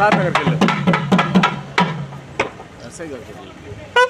Sir దగ్గరికి వెళ్ళు SI దగ్గరికి వెళ్ళు.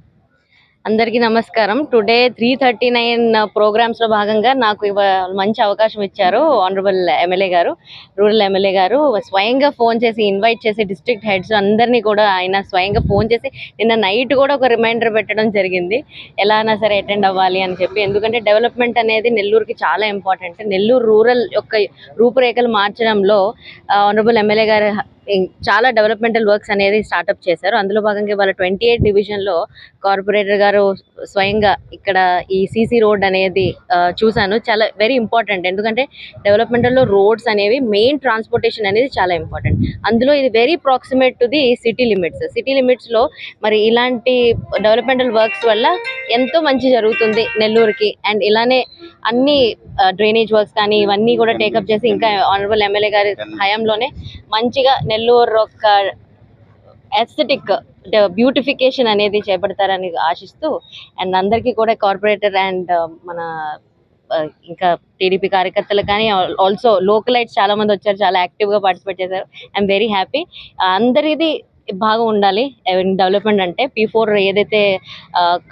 అందరికీ నమస్కారం. టుడే త్రీ థర్టీ నైన్ ప్రోగ్రామ్స్లో భాగంగా నాకు మంచి అవకాశం ఇచ్చారు ఆనరబుల్ ఎమ్మెల్యే గారు రూరల్ ఎమ్మెల్యే గారు. స్వయంగా ఫోన్ చేసి ఇన్వైట్ చేసి డిస్ట్రిక్ట్ హెడ్స్ అందరినీ కూడా ఆయన స్వయంగా ఫోన్ చేసి నిన్న నైట్ కూడా ఒక రిమైండర్ పెట్టడం జరిగింది. ఎలా అయినా సరే అటెండ్ అవ్వాలి అని చెప్పి. ఎందుకంటే డెవలప్మెంట్ అనేది నెల్లూరుకి చాలా ఇంపార్టెంట్ నెల్లూరు రూరల్ యొక్క రూపురేఖలు మార్చడంలో ఆనరబుల్ ఎమ్మెల్యే గారు చాలా డెవలప్మెంటల్ వర్క్స్ అనేది స్టార్ట్అప్ చేశారు. అందులో భాగంగా వాళ్ళ ట్వంటీ ఎయిట్ డివిజన్లో కార్పొరేటర్ గారు స్వయంగా ఇక్కడ ఈ సీసీ రోడ్ అనేది చూశాను. చాలా వెరీ ఇంపార్టెంట్ ఎందుకంటే డెవలప్మెంటల్లో రోడ్స్ అనేవి మెయిన్ ట్రాన్స్పోర్టేషన్ అనేది చాలా ఇంపార్టెంట్ అందులో ఇది very proximate to the city limits city లిమిట్స్లో మరి ఇలాంటి డెవలప్మెంటల్ వర్క్స్ వల్ల ఎంతో మంచి జరుగుతుంది నెల్లూరుకి. అండ్ ఇలానే అన్ని డ్రైనేజ్ వర్క్స్ కానీ ఇవన్నీ కూడా టేకప్ చేసి ఇంకా ఆనరబుల్ ఎమ్మెల్యే గారి హయాంలోనే మంచిగా నెల్లూరు ఒక ఎస్థెటిక్ బ్యూటిఫికేషన్ అనేది చేపడతారని ఆశిస్తూ అండ్ అందరికీ కూడా కార్పొరేటర్ అండ్ మన ఇంకా టీడీపీ కార్యకర్తలు కానీ ఆల్సో లోకలైట్స్ చాలా మంది వచ్చారు చాలా యాక్టివ్గా పార్టిసిపేట్ చేశారు. ఐఎమ్ వెరీ హ్యాపీ అందరిది బాగా ఉండాలి. డెవలప్మెంట్ అంటే పీ ఫోర్ ఏదైతే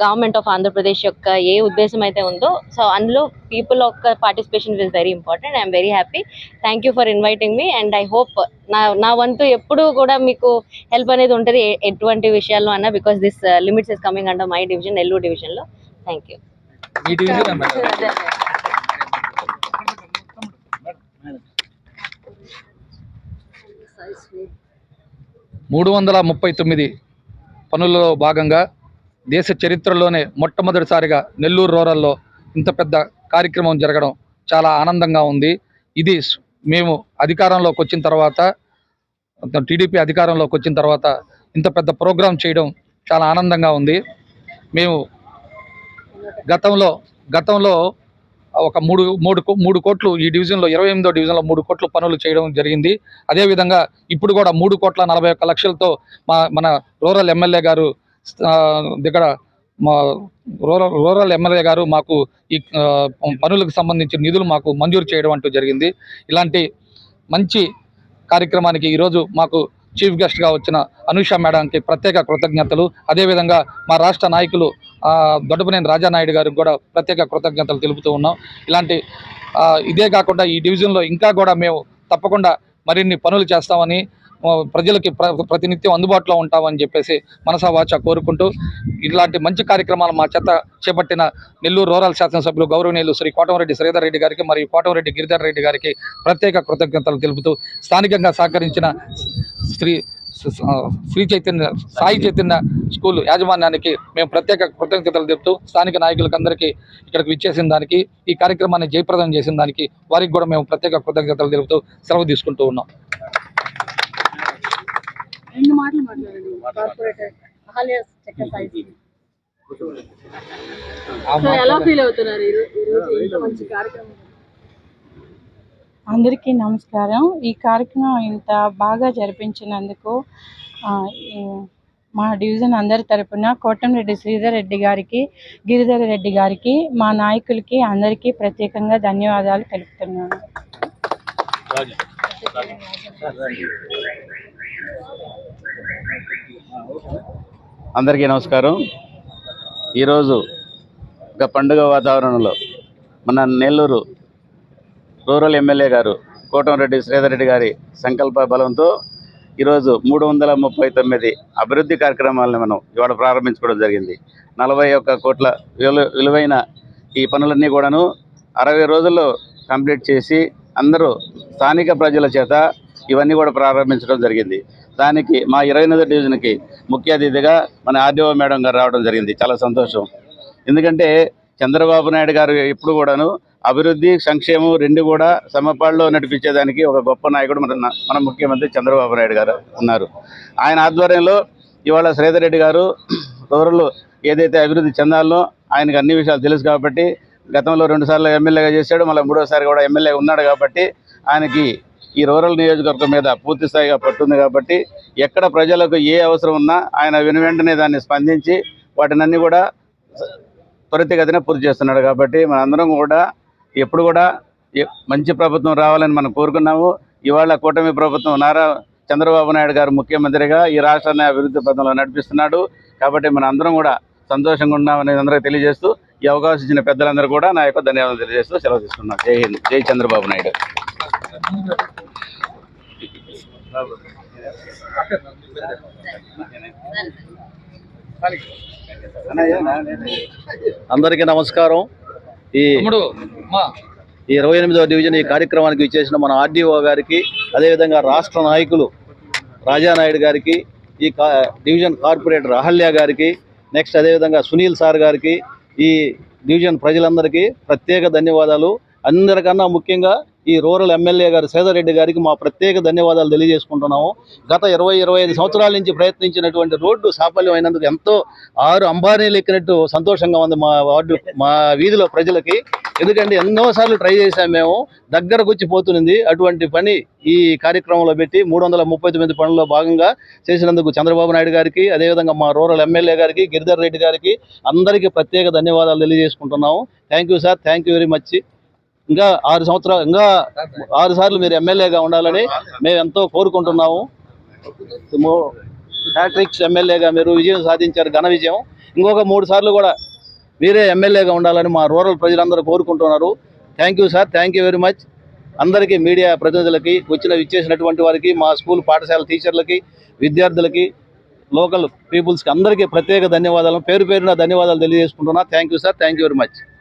గవర్నమెంట్ ఆఫ్ ఆంధ్రప్రదేశ్ యొక్క ఏ ఉద్దేశం అయితే ఉందో సో అందులో పీపుల్ యొక్క participation is very important I'm very happy thank you for inviting me and I hope నా నా వంతు ఎప్పుడూ కూడా మీకు హెల్ప్ అనేది ఉంటుంది ఎటువంటి విషయాల్లో అన్న because this limits is coming under my division Nellore డివిజన్లో థ్యాంక్ యూ మూడు వందల ముప్పై తొమ్మిది పనుల్లో భాగంగా దేశ చరిత్రలోనే మొట్టమొదటిసారిగా నెల్లూరు రూరల్లో ఇంత పెద్ద కార్యక్రమం జరగడం చాలా ఆనందంగా ఉంది. ఇది మేము అధికారంలోకి వచ్చిన తర్వాత టీడీపీ అధికారంలోకి వచ్చిన తర్వాత ఇంత పెద్ద ప్రోగ్రాం చేయడం చాలా ఆనందంగా ఉంది. మేము గతంలో గతంలో ఒక మూడు మూడు మూడు కోట్లు ఈ డివిజన్లో ఇరవై ఎనిమిదో డివిజన్లో మూడు కోట్లు పనులు చేయడం జరిగింది. అదేవిధంగా ఇప్పుడు కూడా మూడు కోట్ల నలభై ఒక్క లక్షలతో మా మన రూరల్ ఎమ్మెల్యే గారు దగ్గర మా రూరల్ రూరల్ ఎమ్మెల్యే గారు మాకు ఈ పనులకు సంబంధించిన నిధులు మాకు మంజూరు చేయడం అంటూ జరిగింది. ఇలాంటి మంచి కార్యక్రమానికి ఈరోజు మాకు చీఫ్ గెస్ట్గా వచ్చిన అనూష మేడంకి ప్రత్యేక కృతజ్ఞతలు. అదేవిధంగా మా రాష్ట్ర నాయకులు దొడ్డపనేని రాజానాయుడు గారికి కూడా ప్రత్యేక కృతజ్ఞతలు తెలుపుతూ ఉన్నాం. ఇలాంటి ఇదే కాకుండా ఈ డివిజన్లో ఇంకా కూడా మేము తప్పకుండా మరిన్ని పనులు చేస్తామని ప్రజలకి ప్ర ప్రతినిత్యం అందుబాటులో ఉంటామని చెప్పేసి మనసావాచ కోరుకుంటూ ఇలాంటి మంచి కార్యక్రమాలు మా చేత చేపట్టిన నెల్లూరు రూరల్ శాసనసభ్యులు గౌరవనీయులు శ్రీ కోటమరెడ్డి శ్రీధర్ రెడ్డి గారికి మరియు కోటమరెడ్డి గిరిధర్ రెడ్డి గారికి ప్రత్యేక కృతజ్ఞతలు తెలుపుతూ స్థానికంగా సహకరించిన శ్రీ శ్రీ చైతన్య సాయి చైతన్య స్కూల్ యాజమాన్యానికి మేము ప్రత్యేక కృతజ్ఞతలు తెలుపుతూ స్థానిక నాయకులకందరికీ ఇక్కడికి విచ్చేసిన దానికి ఈ కార్యక్రమాన్ని జయప్రదం చేసిన దానికి వారికి కూడా మేము ప్రత్యేక కృతజ్ఞతలు తెలుపుతూ సెలవు తీసుకుంటూ ఉన్నాం. రెండు మాటలు మాట్లాడండి. కార్పొరేటర్ అహల్య చక్కెర సాయి సో ఎలా ఫీల్ అవుతున్నారు ఇంత మంచి కార్యక్రమం. అందరికీ నమస్కారం. ఈ కార్యక్రమం ఇంత బాగా జరిపించినందుకు మా డివిజన్ అందరి తరపున కోటంరెడ్డి శ్రీధర్ రెడ్డి గారికి గిరిధర్ రెడ్డి గారికి మా నాయకులకి అందరికీ ప్రత్యేకంగా ధన్యవాదాలు తెలుపుతున్నాను. అందరికీ నమస్కారం. ఈరోజు ఒక పండుగ వాతావరణంలో మన నెల్లూరు రూరల్ ఎమ్మెల్యే గారు కోటంరెడ్డి శ్రీధర్ రెడ్డి గారి సంకల్ప బలంతో ఈరోజు మూడు వందల ముప్పై తొమ్మిది అభివృద్ధి కార్యక్రమాలను మనం ఇవాళ ప్రారంభించుకోవడం జరిగింది. నలభై ఒక్క కోట్ల విలువైన ఈ పనులన్నీ కూడాను అరవై రోజుల్లో కంప్లీట్ చేసి అందరూ స్థానిక ప్రజల చేత ఇవన్నీ కూడా ప్రారంభించడం జరిగింది. దానికి మా ఇరవై ఎనిమిదో డివిజన్కి ముఖ్య అతిథిగా మన ఆర్డీఓ మేడం గారు రావడం జరిగింది. చాలా సంతోషం. ఎందుకంటే చంద్రబాబు నాయుడు గారు ఎప్పుడు కూడాను అభివృద్ధి సంక్షేమం రెండు కూడా సమపాళ్ళలో నడిపించేదానికి ఒక గొప్ప నాయకుడు మన మన ముఖ్యమంత్రి చంద్రబాబు నాయుడు గారు ఉన్నారు. ఆయన ఆధ్వర్యంలో ఇవాళ శ్రీధర్ రెడ్డి గారు రూరల్ ఏదైతే అభివృద్ధి చెందాలో ఆయనకు అన్ని విషయాలు తెలుసు కాబట్టి గతంలో రెండుసార్లు ఎమ్మెల్యేగా చేశాడు మళ్ళీ మూడోసారి కూడా ఎమ్మెల్యే ఉన్నాడు కాబట్టి ఆయనకి ఈ రూరల్ నియోజకవర్గం మీద పూర్తి స్థాయిగా పట్టుంది కాబట్టి ఎక్కడ ప్రజలకు ఏ అవసరం ఉన్నా ఆయన వెను వెంటనే దాన్ని స్పందించి వాటినన్నీ కూడా త్వరితగతిన పూర్తి చేస్తున్నాడు కాబట్టి మనందరం కూడా ఎప్పుడు కూడా మంచి ప్రభుత్వం రావాలని మనం కోరుకున్నాము. ఇవాళ కూటమి ప్రభుత్వం నారా చంద్రబాబు నాయుడు గారు ముఖ్యమంత్రిగా ఈ రాష్ట్రాన్ని అభివృద్ధి పథంలో నడిపిస్తున్నాడు కాబట్టి మన అందరం కూడా సంతోషంగా ఉన్నామని అందరికీ తెలియజేస్తూ ఈ అవకాశం ఇచ్చిన పెద్దలందరూ కూడా నా యొక్క ధన్యవాదాలు తెలియజేస్తూ సెలవు తీసుకున్నాను జై హింద్. జై చంద్రబాబు నాయుడు. అందరికీ నమస్కారం. ఈ ఈ ఇరవై ఎనిమిదవ డివిజన్ ఈ కార్యక్రమానికి ఇచ్చేసిన మన ఆర్డీఓ గారికి అదేవిధంగా రాష్ట్ర నాయకులు రాజానాయుడు గారికి ఈ డివిజన్ కార్పొరేటర్ అహల్య గారికి నెక్స్ట్ అదేవిధంగా సునీల్ సార్ గారికి ఈ డివిజన్ ప్రజలందరికీ ప్రత్యేక ధన్యవాదాలు. అందరికన్నా ముఖ్యంగా ఈ రూరల్ ఎమ్మెల్యే గారు సేదరెడ్డి గారికి మా ప్రత్యేక ధన్యవాదాలు తెలియజేసుకుంటున్నాము. గత ఇరవై ఇరవై ఐదు సంవత్సరాల నుంచి ప్రయత్నించినటువంటి రోడ్డు సాఫల్యం అయినందుకు ఎంతో ఆరు అంబానీలు ఎక్కినట్టు సంతోషంగా ఉంది మా వార్డు మా వీధిలో ప్రజలకి. ఎందుకంటే ఎన్నోసార్లు ట్రై చేశాం మేము. దగ్గరకు వచ్చి పోతున్నది అటువంటి పని ఈ కార్యక్రమంలో పెట్టి మూడు వందల ముప్పై తొమ్మిది పనుల్లో భాగంగా చేసినందుకు చంద్రబాబు నాయుడు గారికి అదేవిధంగా మా రూరల్ ఎమ్మెల్యే గారికి గిరిధర్ రెడ్డి గారికి అందరికీ ప్రత్యేక ధన్యవాదాలు తెలియజేసుకుంటున్నాము. Thank you sir. Thank you very much. ఇంకా ఆరు సంవత్సరాలు ఇంకా ఆరు సార్లు మీరు ఎమ్మెల్యేగా ఉండాలని మేము ఎంతో కోరుకుంటున్నాము. హ్యాట్రిక్స్ ఎమ్మెల్యేగా మీరు విజయం సాధించారు ఘన విజయం. ఇంకొక మూడు సార్లు కూడా మీరే ఎమ్మెల్యేగా ఉండాలని మా రూరల్ ప్రజలందరూ కోరుకుంటున్నారు. Thank you sir thank you very much అందరికీ మీడియా ప్రతినిధులకి వచ్చిన ఇచ్చేసినటువంటి వారికి మా స్కూల్ పాఠశాల టీచర్లకి విద్యార్థులకి లోకల్ పీపుల్స్కి అందరికీ ప్రత్యేక ధన్యవాదాలు. పేరు పేరున ధన్యవాదాలు తెలియజేసుకుంటున్నా. Thank you sir thank you very much